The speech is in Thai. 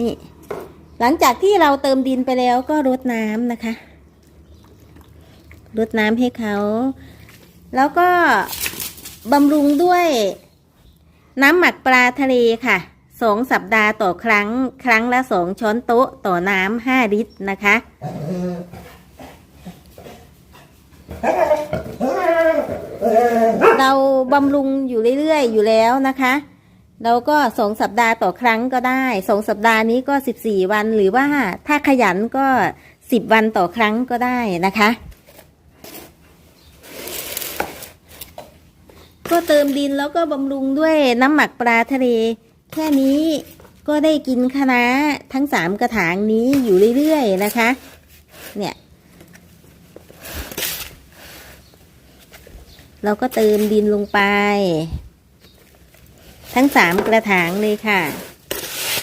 นี่ หลังจากที่เราเติมดินไปแล้วก็รดน้ำนะคะ รดน้ำให้เขา แล้วก็บำรุงด้วยน้ำหมักปลาทะเลค่ะสองสัปดาห์ต่อครั้ง ครั้งละสองช้อนโต๊ะต่อน้ำห้าลิตรนะคะ เราบำรุงอยู่เรื่อยๆอยู่แล้วนะคะ เราก็สองสัปดาห์ต่อครั้งก็ได้สองสัปดาห์นี้ก็สิบสี่วัน หรือว่าถ้าขยันก็สิบวันต่อครั้งก็ได้นะคะ ก็เติมดินแล้วก็บำรุงด้วยน้ำหมักปลาทะเล แค่นี้ก็ได้กินคะน้าทั้งสามกระถางนี้อยู่เรื่อยๆนะคะ เนี่ยเราก็เติมดินลงไป ทั้งสามกระถางเลยค่ะ